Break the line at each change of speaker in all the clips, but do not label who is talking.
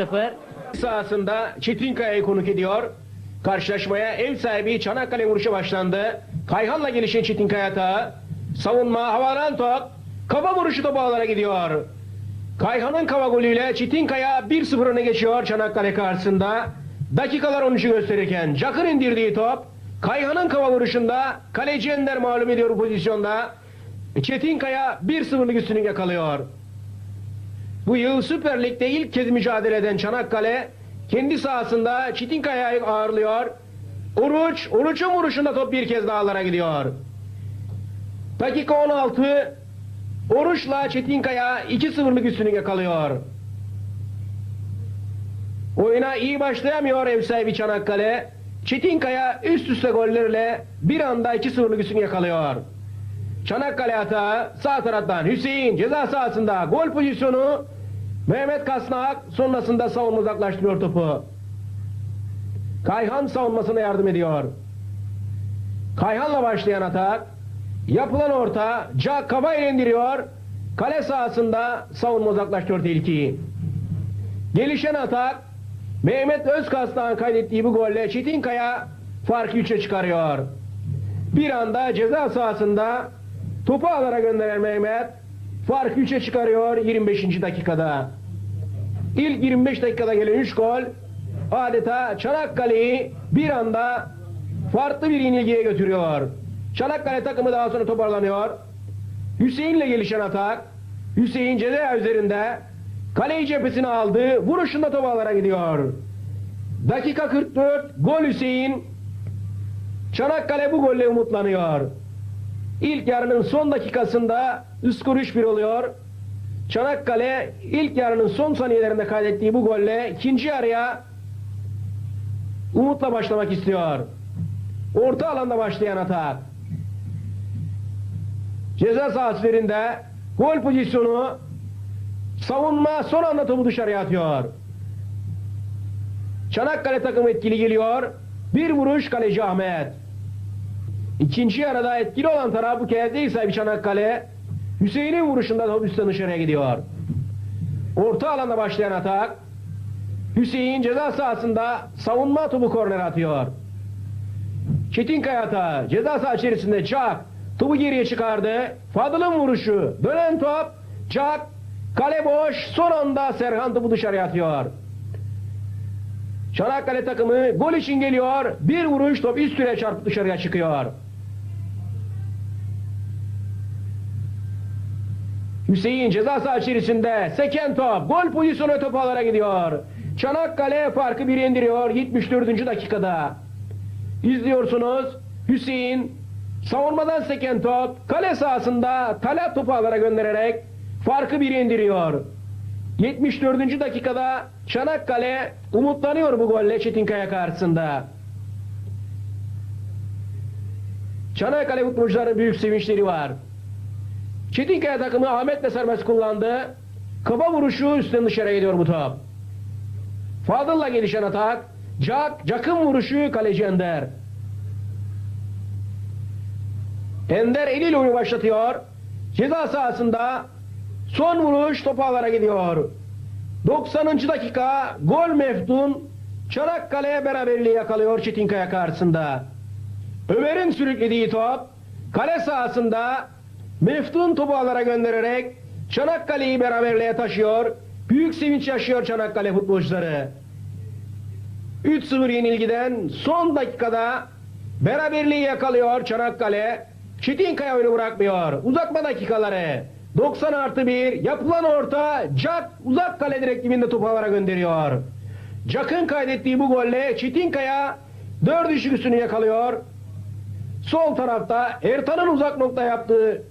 1-0.
sahasında Çetinkaya'yı konuk ediyor. Karşılaşmaya ev sahibi Çanakkale vuruşu başlandı. Kayhan'la gelişen Çetinkaya atağı. Savunma havadan top. Kafa vuruşu topu ağlara gidiyor. Kayhan'ın kafa golüyle Çetinkaya 1-0 öne geçiyor Çanakkale karşısında. Dakikalar 13'ü gösterirken Cakır indirdiği top Kayhan'ın kafa vuruşunda kaleci Ender mağlup ediyor pozisyonda. Çetinkaya 1-0'lık üstünlük yakalıyor. Bu yıl Süper Lig'de ilk kez mücadele eden Çanakkale kendi sahasında Çetinkaya'yı ağırlıyor. Uruç, Uruç'un vuruşunda top bir kez dağlara gidiyor. Dakika 16 Oruç'la Çetinkaya 2-0'lık üstünlük yakalıyor. Oyuna iyi başlayamıyor ev sahibi Çanakkale. Çetinkaya üst üste gollerle bir anda 2-0'lık üstünlük yakalıyor. Çanakkale atağı sağ taraftan Hüseyin ceza sahasında gol pozisyonu Mehmet Kasnak sonrasında savunma uzaklaştırıyor topu. Kayhan savunmasına yardım ediyor. Kayhan'la başlayan atak yapılan orta Cak kafayla indiriyor. Kale sahasında savunma uzaklaştırıyor tehlikeyi. Gelişen atak Mehmet Özkasnak'ın kaydettiği bu golle Çetinkaya farkı 3'e çıkarıyor. Bir anda ceza sahasında topu alara gönderen Mehmet farkı 3'e çıkarıyor 25. dakikada. İlk 25 dakikada gelen 3 gol adeta Çanakkale'yi bir anda farklı bir yenilgiye götürüyor. Çanakkale takımı daha sonra toparlanıyor. Hüseyin'le gelişen atak. Hüseyin ceza üzerinde kaleyi cephesine aldı. Vuruşunda top alara gidiyor. Dakika 44 gol Hüseyin. Çanakkale bu golle umutlanıyor. İlk yarının son dakikasında skor 3-1 oluyor. Çanakkale ilk yarının son saniyelerinde kaydettiği bu golle ikinci yarıya umutla başlamak istiyor. Orta alanda başlayan atak. Ceza sahası gol pozisyonu savunma son anda topu dışarıya atıyor. Çanakkale takımı etkili geliyor. Bir vuruş kaleci Ahmet. İkinci yarıda etkili olan taraf bu kez değil sahibi Çanakkale. Hüseyin'in vuruşunda top üstten dışarıya gidiyor. Orta alanda başlayan atak. Hüseyin ceza sahasında savunma topu korner atıyor. Çetinkaya atağı ceza sahası içerisinde Çak topu geriye çıkardı. Fadıl'ın vuruşu dönen top Çak kale boş son anda Serhan topu dışarıya atıyor. Çanakkale takımı gol için geliyor. Bir vuruş top üst süre çarpıp dışarıya çıkıyor. Hüseyin ceza sahası içerisinde seken top gol pozisyonu topu alara gidiyor. Çanakkale farkı bir indiriyor 74. dakikada. İzliyorsunuz Hüseyin savunmadan seken top kale sahasında Talat topu alara göndererek farkı bir indiriyor. 74. dakikada Çanakkale umutlanıyor bu golle Çetinkaya karşısında. Çanakkale futbolcuların büyük sevinçleri var. Çetinkaya takımı Ahmet'le serbest kullandı. Kafa vuruşu üstten dışarıya gidiyor bu top. Fadıl'la gelişen atak. Cak, Cak'ın vuruşu kaleci Ender. Ender eliyle oyunu başlatıyor. Ceza sahasında son vuruş topu ağlara gidiyor. 90. dakika gol Meftun Çanakkale'ye beraberliği yakalıyor Çetinkaya karşısında. Ömer'in sürüklediği top kale sahasında Meftun topu ağlara göndererek Çanakkale'yi beraberliğe taşıyor. Büyük sevinç yaşıyor Çanakkale futbolcuları. 3-0 yenilgiden son dakikada beraberliği yakalıyor Çanakkale. Çetinkaya oyunu bırakmıyor. Uzatma dakikaları. 90 artı 1 yapılan orta Cak uzak kale direkt dibinde topu havara gönderiyor. Cak'ın kaydettiği bu golle Çetinkaya 4 düşük üstünü yakalıyor. Sol tarafta Ertan'ın uzak nokta yaptığı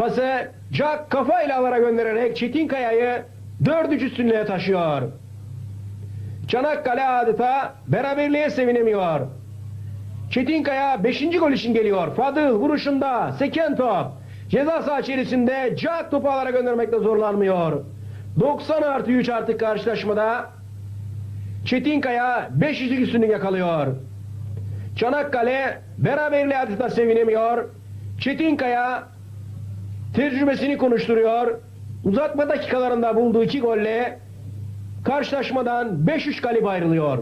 pası Cak kafayla alara göndererek Çetinkaya'yı 4 3 üstünlüğe taşıyor. Çanakkale adeta beraberliğe sevinemiyor. Çetinkaya 5. gol için geliyor. Fadıl vuruşunda seken top. Ceza saha içerisinde Cak topu alara göndermekte zorlanmıyor. 90 artı 3 artık karşılaşmada Çetinkaya 500 üstünlük yakalıyor. Çanakkale beraberliğe adeta sevinemiyor. Çetinkaya tecrübesini konuşturuyor. Uzatma dakikalarında bulduğu iki golle karşılaşmadan 5-3 galip ayrılıyor.